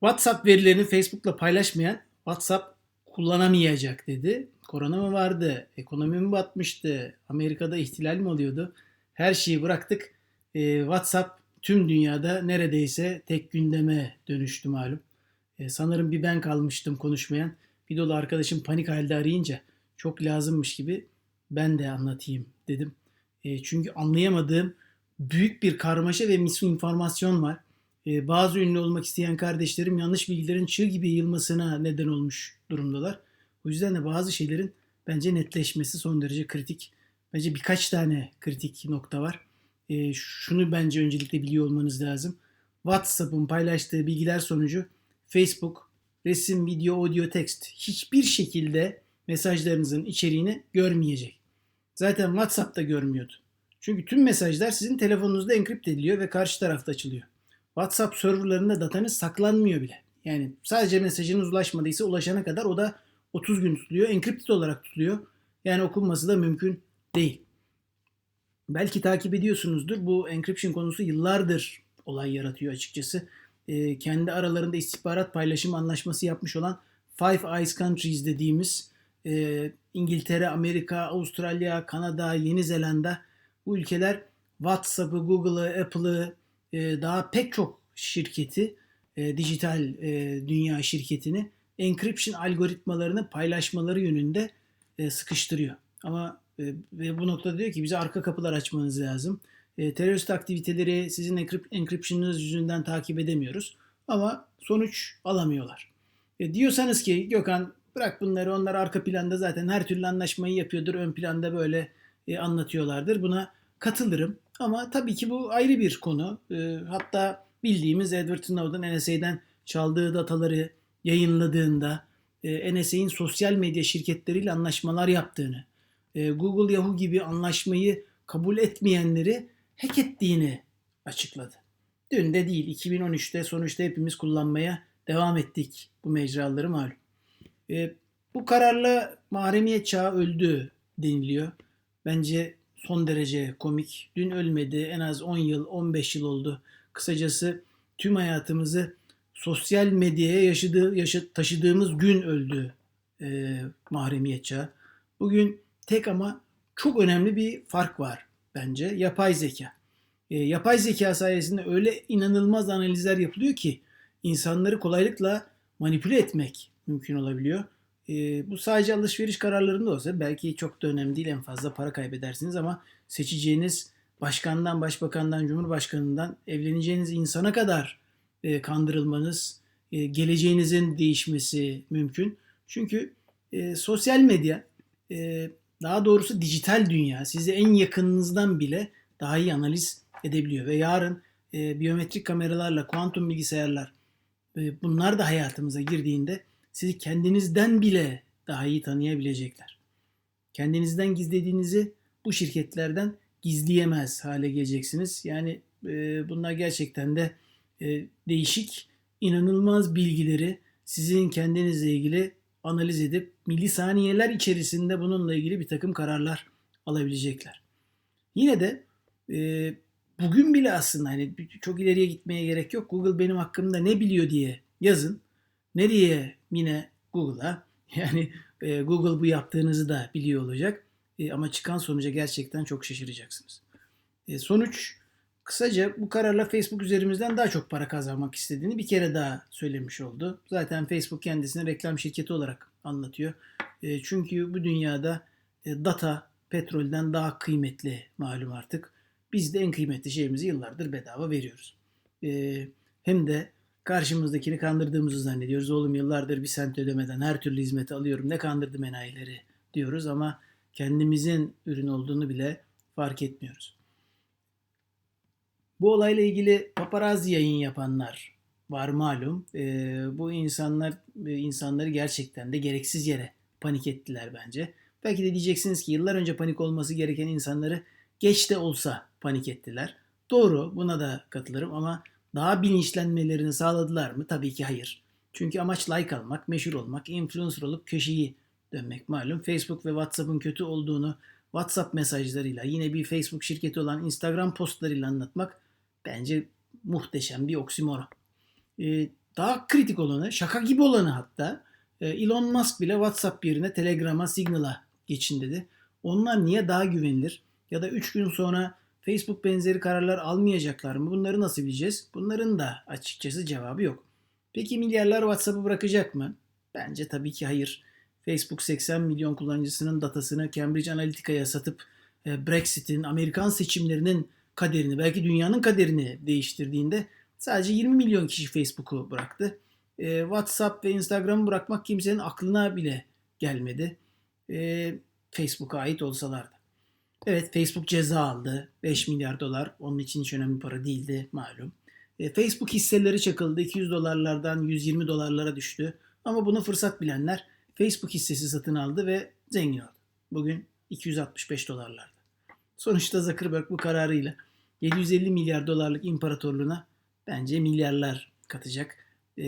WhatsApp verilerini Facebook'la paylaşmayan WhatsApp kullanamayacak dedi. Korona mı vardı? Ekonomi mi batmıştı? Amerika'da ihtilal mi oluyordu? Her şeyi bıraktık. Ee, WhatsApp tüm dünyada neredeyse tek gündeme dönüştü malum. Ee, sanırım bir ben kalmıştım konuşmayan. Bir dolu arkadaşım panik halde arayınca çok lazımmış gibi ben de anlatayım dedim. Ee, çünkü anlayamadığım büyük bir karmaşa ve misinformasyon var. Ee, bazı ünlü olmak isteyen kardeşlerim yanlış bilgilerin çığ gibi yayılmasına neden olmuş durumdalar. O yüzden de bazı şeylerin bence netleşmesi son derece kritik. Bence birkaç tane kritik nokta var. Ee, şunu bence öncelikle biliyor olmanız lazım. WhatsApp'ın paylaştığı bilgiler sonucu Facebook resim, video, audio, text hiçbir şekilde mesajlarınızın içeriğini görmeyecek. Zaten WhatsApp'ta görmüyordu. Çünkü tüm mesajlar sizin telefonunuzda enkripte ediliyor ve karşı tarafta açılıyor. WhatsApp serverlarında datanız saklanmıyor bile. Yani sadece mesajınız ulaşmadıysa ulaşana kadar o da 30 gün tutuluyor. Encrypted olarak tutuluyor. Yani okunması da mümkün değil. Belki takip ediyorsunuzdur. Bu encryption konusu yıllardır olay yaratıyor açıkçası. Ee, kendi aralarında istihbarat paylaşım anlaşması yapmış olan Five Eyes Countries dediğimiz e, İngiltere, Amerika, Avustralya, Kanada, Yeni Zelanda bu ülkeler WhatsApp'ı, Google'ı, Apple'ı e, daha pek çok şirketi, e, dijital e, dünya şirketini encryption algoritmalarını paylaşmaları yönünde e, sıkıştırıyor. Ama e, ve bu noktada diyor ki bize arka kapılar açmanız lazım. E, terörist aktiviteleri sizin encryp- encryption'ınız yüzünden takip edemiyoruz. Ama sonuç alamıyorlar. E, diyorsanız ki Gökhan bırak bunları onlar arka planda zaten her türlü anlaşmayı yapıyordur. Ön planda böyle e, anlatıyorlardır. Buna katılırım. Ama tabii ki bu ayrı bir konu. E, hatta bildiğimiz Edward Snowden NSA'den çaldığı dataları yayınladığında e, sosyal medya şirketleriyle anlaşmalar yaptığını, e, Google, Yahoo gibi anlaşmayı kabul etmeyenleri hack ettiğini açıkladı. Dün de değil 2013'te sonuçta hepimiz kullanmaya devam ettik bu mecraları malum. E, bu kararla mahremiyet çağı öldü deniliyor. Bence son derece komik. Dün ölmedi. En az 10 yıl, 15 yıl oldu. Kısacası tüm hayatımızı sosyal medyaya yaşadığı, yaşa, taşıdığımız gün öldü e, mahremiyet çağı. Bugün tek ama çok önemli bir fark var bence. Yapay zeka. E, yapay zeka sayesinde öyle inanılmaz analizler yapılıyor ki insanları kolaylıkla manipüle etmek mümkün olabiliyor. E, bu sadece alışveriş kararlarında olsa belki çok da önemli değil en fazla para kaybedersiniz ama seçeceğiniz başkandan, başbakandan, cumhurbaşkanından evleneceğiniz insana kadar e, kandırılmanız, e, geleceğinizin değişmesi mümkün. Çünkü e, sosyal medya, e, daha doğrusu dijital dünya sizi en yakınınızdan bile daha iyi analiz edebiliyor. Ve yarın e, biyometrik kameralarla, kuantum bilgisayarlar e, bunlar da hayatımıza girdiğinde sizi kendinizden bile daha iyi tanıyabilecekler. Kendinizden gizlediğinizi bu şirketlerden gizleyemez hale geleceksiniz. Yani e, bunlar gerçekten de e, değişik, inanılmaz bilgileri sizin kendinizle ilgili analiz edip milisaniyeler içerisinde bununla ilgili bir takım kararlar alabilecekler. Yine de e, bugün bile aslında hani çok ileriye gitmeye gerek yok. Google benim hakkımda ne biliyor diye yazın. Nereye yine Google'a yani e, Google bu yaptığınızı da biliyor olacak. E, ama çıkan sonuca gerçekten çok şaşıracaksınız. E, sonuç kısaca bu kararla Facebook üzerimizden daha çok para kazanmak istediğini bir kere daha söylemiş oldu. Zaten Facebook kendisini reklam şirketi olarak anlatıyor. E, çünkü bu dünyada e, data petrolden daha kıymetli malum artık. Biz de en kıymetli şeyimizi yıllardır bedava veriyoruz. E, hem de karşımızdakini kandırdığımızı zannediyoruz. Oğlum yıllardır bir sent ödemeden her türlü hizmeti alıyorum. Ne kandırdım enayileri diyoruz ama kendimizin ürün olduğunu bile fark etmiyoruz. Bu olayla ilgili paparazzi yayın yapanlar var malum. Ee, bu insanlar insanları gerçekten de gereksiz yere panik ettiler bence. Belki de diyeceksiniz ki yıllar önce panik olması gereken insanları geç de olsa panik ettiler. Doğru buna da katılırım ama daha bilinçlenmelerini sağladılar mı? Tabii ki hayır. Çünkü amaç like almak, meşhur olmak, influencer olup köşeyi dönmek malum. Facebook ve WhatsApp'ın kötü olduğunu WhatsApp mesajlarıyla yine bir Facebook şirketi olan Instagram postlarıyla anlatmak bence muhteşem bir oksimoron. Ee, daha kritik olanı, şaka gibi olanı hatta e, Elon Musk bile WhatsApp yerine Telegram'a, Signal'a geçin dedi. Onlar niye daha güvenilir? Ya da 3 gün sonra Facebook benzeri kararlar almayacaklar mı? Bunları nasıl bileceğiz? Bunların da açıkçası cevabı yok. Peki milyarlar WhatsApp'ı bırakacak mı? Bence tabii ki hayır. Facebook 80 milyon kullanıcısının datasını Cambridge Analytica'ya satıp e, Brexit'in, Amerikan seçimlerinin kaderini, belki dünyanın kaderini değiştirdiğinde sadece 20 milyon kişi Facebook'u bıraktı. E, WhatsApp ve Instagram'ı bırakmak kimsenin aklına bile gelmedi. E, Facebook'a ait olsalardı. Evet Facebook ceza aldı. 5 milyar dolar. Onun için hiç önemli para değildi malum. E, Facebook hisseleri çakıldı. 200 dolarlardan 120 dolarlara düştü. Ama bunu fırsat bilenler Facebook hissesi satın aldı ve zengin oldu. Bugün 265 dolarlarda. Sonuçta Zuckerberg bu kararıyla 750 milyar dolarlık imparatorluğuna bence milyarlar katacak. E,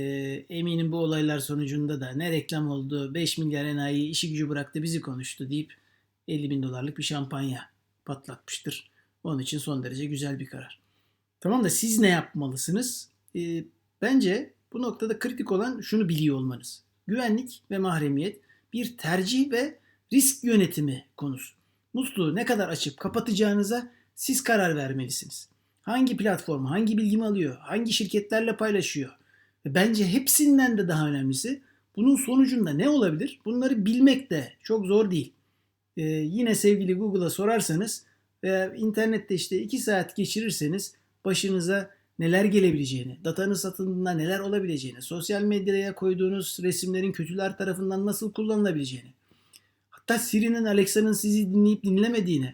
eminim bu olaylar sonucunda da ne reklam oldu, 5 milyar enayi işi gücü bıraktı bizi konuştu deyip 50 bin dolarlık bir şampanya patlatmıştır. Onun için son derece güzel bir karar. Tamam da siz ne yapmalısınız? E, bence bu noktada kritik olan şunu biliyor olmanız. Güvenlik ve mahremiyet bir tercih ve risk yönetimi konusu. Musluğu ne kadar açıp kapatacağınıza siz karar vermelisiniz. Hangi platform, hangi bilgimi alıyor, hangi şirketlerle paylaşıyor. Ve bence hepsinden de daha önemlisi bunun sonucunda ne olabilir? Bunları bilmek de çok zor değil. Ee, yine sevgili Google'a sorarsanız veya internette işte 2 saat geçirirseniz başınıza neler gelebileceğini, datanız satındığında neler olabileceğini, sosyal medyaya koyduğunuz resimlerin kötüler tarafından nasıl kullanılabileceğini, hatta Siri'nin Alexa'nın sizi dinleyip dinlemediğini,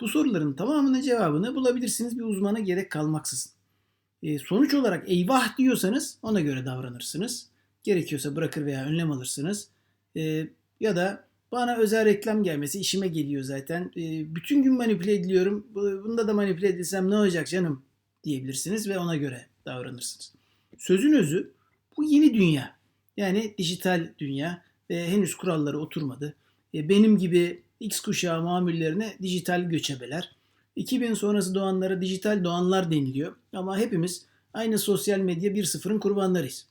bu soruların tamamının cevabını bulabilirsiniz bir uzmana gerek kalmaksızın. E, sonuç olarak eyvah diyorsanız ona göre davranırsınız. Gerekiyorsa bırakır veya önlem alırsınız. E, ya da bana özel reklam gelmesi işime geliyor zaten. E, bütün gün manipüle ediliyorum. Bunda da manipüle edilsem ne olacak canım diyebilirsiniz ve ona göre davranırsınız. Sözün özü bu yeni dünya. Yani dijital dünya ve henüz kuralları oturmadı. E, benim gibi X kuşağı mamullerine dijital göçebeler. 2000 sonrası doğanlara dijital doğanlar deniliyor. Ama hepimiz aynı sosyal medya 1.0'ın kurbanlarıyız.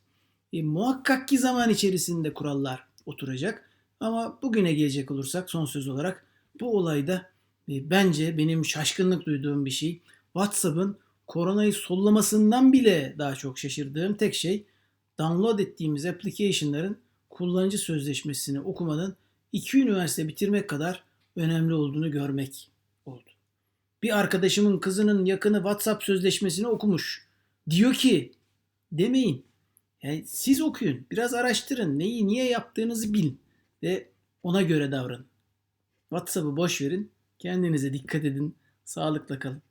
E, muhakkak ki zaman içerisinde kurallar oturacak. Ama bugüne gelecek olursak son söz olarak bu olayda e, bence benim şaşkınlık duyduğum bir şey. WhatsApp'ın koronayı sollamasından bile daha çok şaşırdığım tek şey download ettiğimiz application'ların kullanıcı sözleşmesini okumanın iki üniversite bitirmek kadar önemli olduğunu görmek oldu. Bir arkadaşımın kızının yakını WhatsApp sözleşmesini okumuş. Diyor ki demeyin. Yani siz okuyun, biraz araştırın, neyi niye yaptığınızı bilin ve ona göre davranın. WhatsApp'ı boş verin, kendinize dikkat edin, sağlıkla kalın.